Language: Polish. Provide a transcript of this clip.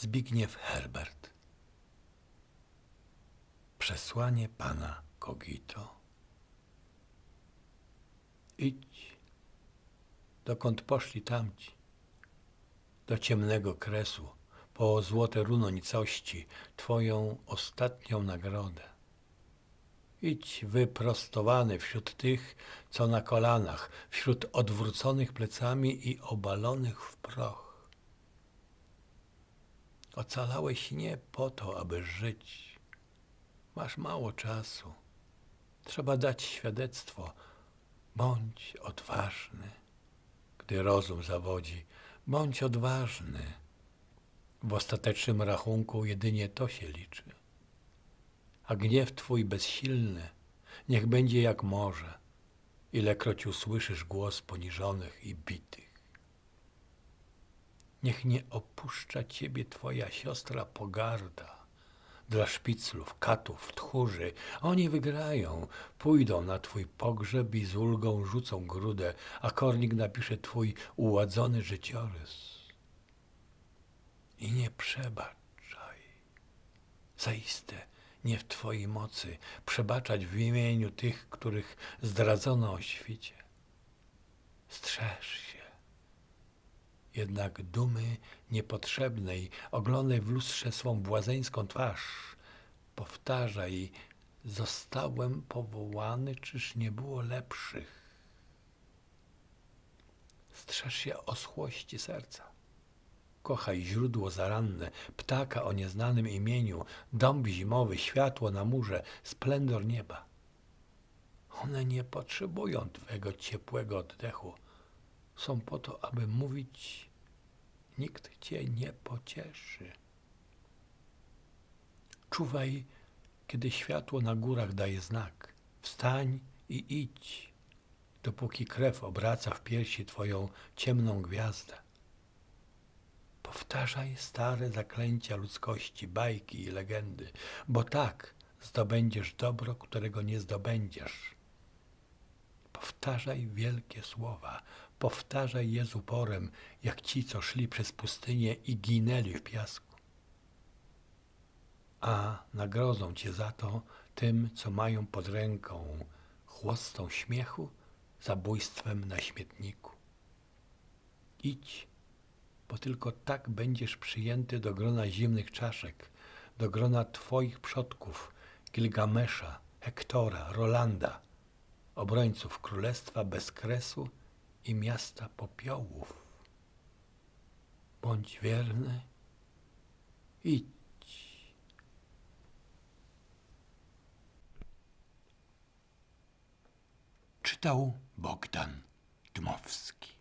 Zbigniew Herbert. Przesłanie pana Kogito. Idź, dokąd poszli tamci, do ciemnego kresu, po złote runo nicości, twoją ostatnią nagrodę. Idź wyprostowany wśród tych, co na kolanach, wśród odwróconych plecami i obalonych w proch. Ocalałeś nie po to, aby żyć. Masz mało czasu. Trzeba dać świadectwo. Bądź odważny. Gdy rozum zawodzi, bądź odważny. W ostatecznym rachunku jedynie to się liczy. A gniew twój bezsilny, niech będzie jak morze, ilekroć usłyszysz głos poniżonych i bitych. Niech nie opuszcza ciebie twoja siostra pogarda. Dla szpiclów, katów, tchórzy, oni wygrają, pójdą na twój pogrzeb i z ulgą rzucą grudę, a kornik napisze twój uładzony życiorys. I nie przebaczaj. Zaiste nie w twojej mocy przebaczać w imieniu tych, których zdradzono o świcie. Strzeż się. Jednak dumy niepotrzebnej oglądaj w lustrze swą błazeńską twarz. Powtarzaj, zostałem powołany, czyż nie było lepszych? Strzeż się oschłości serca. Kochaj źródło zaranne, ptaka o nieznanym imieniu, dąb zimowy, światło na murze, splendor nieba. One nie potrzebują twego ciepłego oddechu. Są po to, aby mówić, nikt cię nie pocieszy. Czuwaj, kiedy światło na górach daje znak. Wstań i idź, dopóki krew obraca w piersi twoją ciemną gwiazdę. Powtarzaj stare zaklęcia ludzkości, bajki i legendy, bo tak zdobędziesz dobro, którego nie zdobędziesz. Powtarzaj wielkie słowa, powtarzaj je z uporem, jak ci, co szli przez pustynię i ginęli w piasku. A nagrodzą cię za to tym, co mają pod ręką chłostą śmiechu, zabójstwem na śmietniku. Idź, bo tylko tak będziesz przyjęty do grona zimnych czaszek, do grona twoich przodków, Gilgamesza, Hektora, Rolanda, obrońców królestwa bez kresu i miasta popiołów. Bądź wierny, idź. Czytał Bogdan Dmowski.